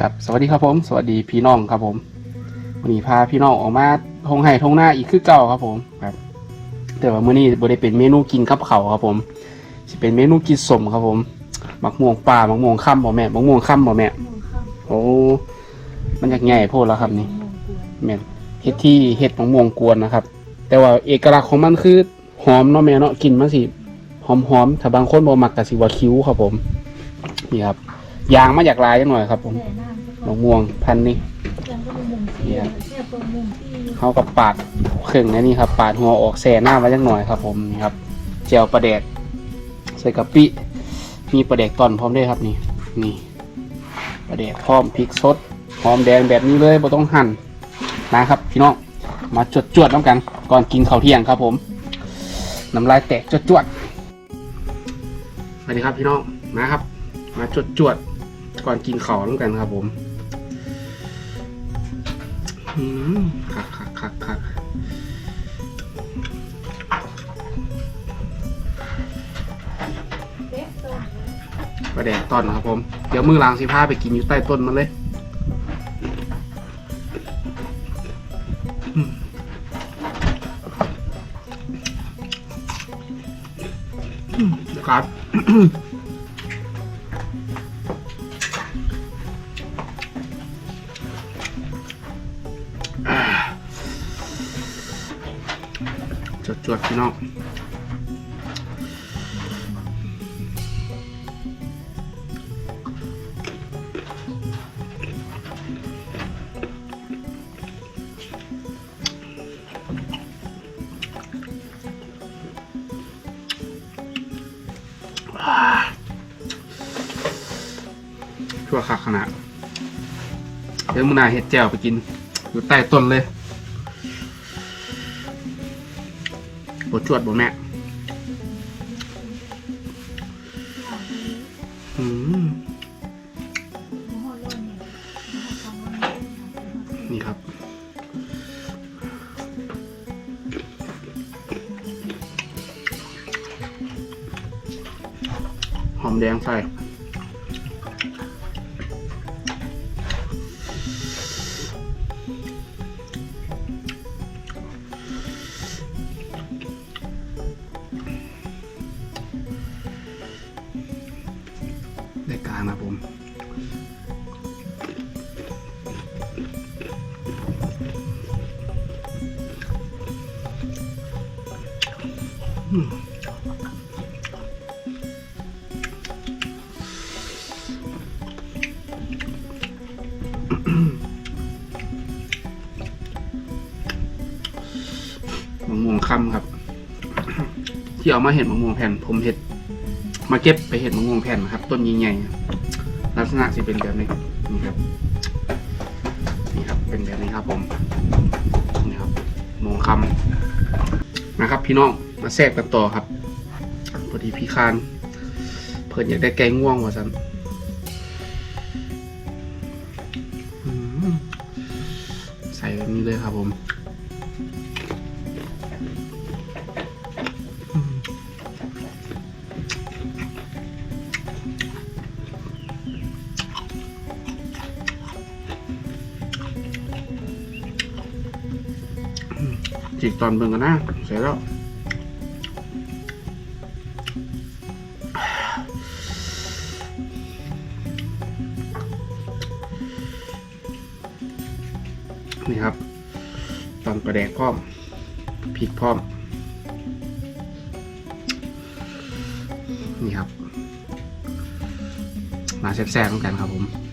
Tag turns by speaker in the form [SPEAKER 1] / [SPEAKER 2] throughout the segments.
[SPEAKER 1] ครับสวัสดีครับผม สวัสดีพี่น้องครับผมวันนี้พาพี่น้องออกมาทงไห่ทงหน้าอีกคือเก่าครับผมครับ แต่ว่ามื้อนี้บ่ได้เป็นเมนูกินกับเขาวครับผมสิเป็นเมนูกินสมครับผมมักม่วงป่ามักม่วงค่ำบ่แม่มักม่วงค่ำบ่แม่โอ้มันอยากใหญ่โพดแล้วครับนี่แม่นเฮ็ดที่เฮ็ดมักม่วงกวนนะครับ แต่ว่าเอกลักษณ์ของมันคือหอมเนาะแม่เนาะกินมันสิหอมๆถ้าบางคนบ่มักก็สิว่าคิ้วครับผมนี่ครับ ยางมาจากลายจังหน่อยครับผมมะม่วงพันนี้เขากับปาดเครื่องนะนี่ครับ ปาดหัวออกแซ่หน้าไว้จังหน่อยครับ ผมนี่ครับเจียวปลาแดกใส่กะปิมีปลาแดกตอนพร้อมด้วยครับนี่นี่ปลาแดกพร้อมพริกสดหอมแดงแบบนี้เลยบ่ต้องหั่นนะครับ พี่น้องมาจวดจวดๆน้ำกัน ก่อนกินข้าวเที่ยงครับ ผมน้ำลายแตกจวดจวดๆสวัสดีครับพี่น้องนะครับ มาจวดจวดๆ ก่อนกินข้าวน้ำกันครับผมคักคักคักคักประแดกต้นนะครับผม เดี๋ยวมือล้างสิผ้าไปกินอยู่ใต้ต้นมันเลยอืมอืมเดี๋ยวครับ วดพี่น้องชั่วคักขนาดเดี๋ยวมึงนาเห็ดแจ่วไปกิน อยู่ใต้ต้นเลย บจวดบ่แม่นี่ครับ หอมแดงใส่ ได้การนะผมมะม่วงคำครับ ที่เอามาเห็ดมะม่วงแผ่นผมเห็ดมาเก็บไปเห็ดมะม่วงแผ่นนะครับ ต้นใหญ่ๆ ลักษณะจะเป็นแบบนี้นี่ครับนี่ครับเป็นแบบนี้ครับผมนี่ครับมงคำนะครับ พี่น้องมาแทรกกันต่อครับพอดีพี่คานเพิ่นอยากได้แกงง่วงว่าสันใส่แบบนี้เลยครับผม จิกตอนเบิ่งกันนะเสร็จแล้วนี่ครับตอนประแดกพร้อมพริกพร้อม นี่ครับ มาแซ่บๆเหมือนกันครับผม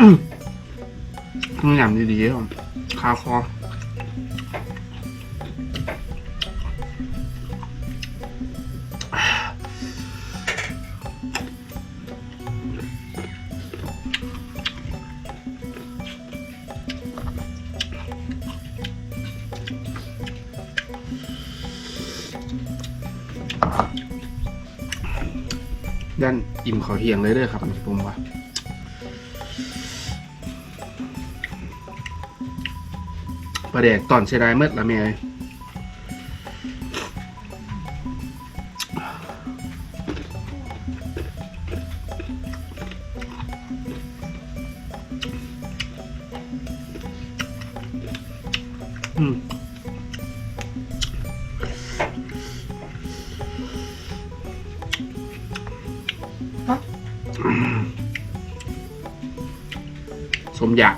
[SPEAKER 1] มันหยำดีๆครับคาคอด้านอิ่มขอเทียงเลยเด้อครับผมว่า ปลาแดกตอนเสียดายเมื่อละแม่เอ้ยอืม สมอยาก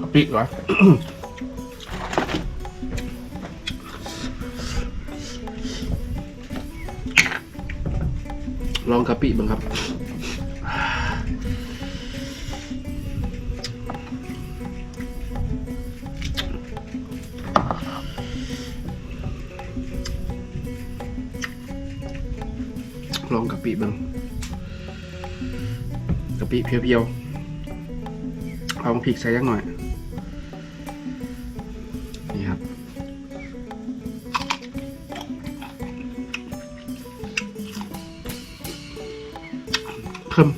[SPEAKER 1] กะปิเหรอลองกะปิบ้างครับ ลองกะปิบ้างกะปิเพียวๆเอาพริกใส่ยักหน่อย นี่ครับ เพิ่ม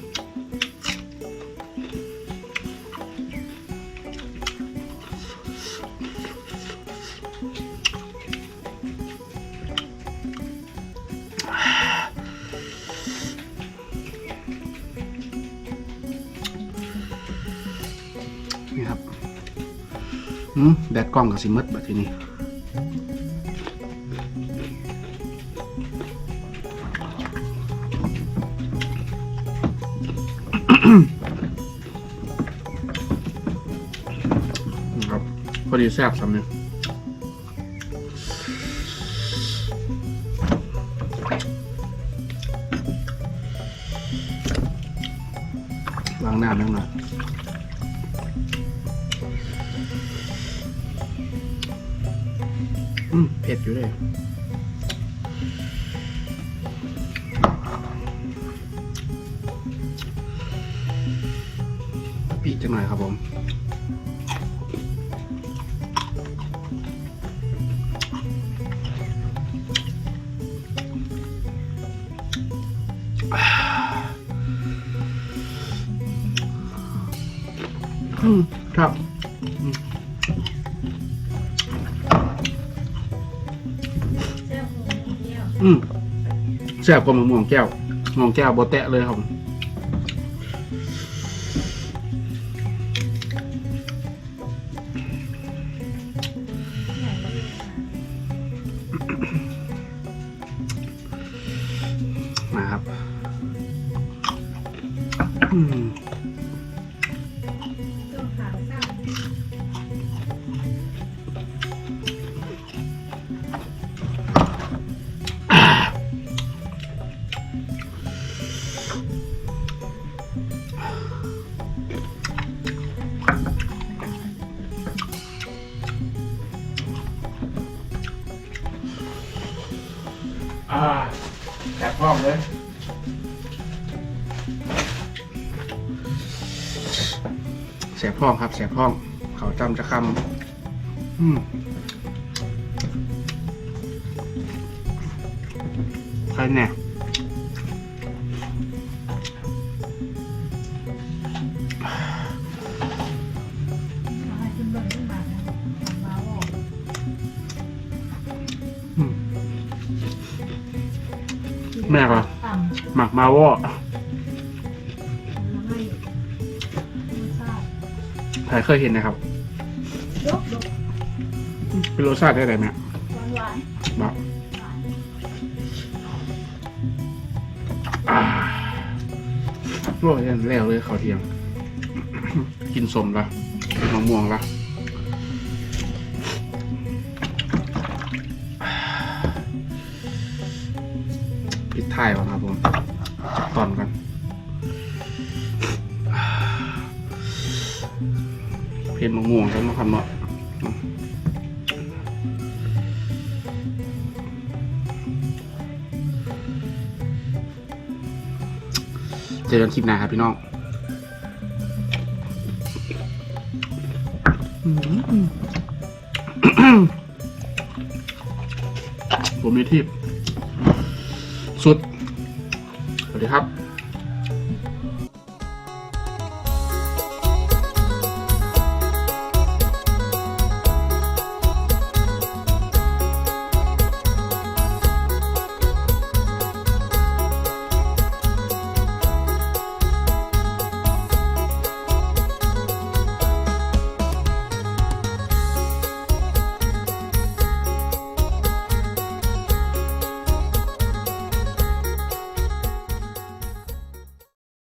[SPEAKER 1] แดดกล้องกับสิมืดแบบทีนี้ครับพอดีแซ่บสำเนียงล้างหน้ำยังหน่อย อยู่เลยปีกจังหน่อยครับผมครับ อืมแซ่บกว่ามะม่วงแก้วมะม่วงแก้วโบแตะเลยครับ แสบพ้องครับแสบพ้อง เขาจำจะคำอืมใครเนี่ย
[SPEAKER 2] เอาให้คุณเบิ่งขึ้นมานะทำมาบอก
[SPEAKER 1] อืมแม่ก็
[SPEAKER 2] ต่ำ
[SPEAKER 1] หมักมาวอ ใครเคยเห็นนะครับ
[SPEAKER 2] ยกยก
[SPEAKER 1] เป็นรสชาติได้ไหมแม่
[SPEAKER 2] หวานหวาน
[SPEAKER 1] บอก
[SPEAKER 2] หวาน
[SPEAKER 1] อ่าโอ้ยยันแล้วเลยเขาวเทียง กินสมละกินมะม่วงละปิดท้ายก่อนครับ็นมะม่วงครับนะครับเนาะเจอกันคลิปหน้าครับพี่น้องผมมีทิพสุด สวัสดีครับ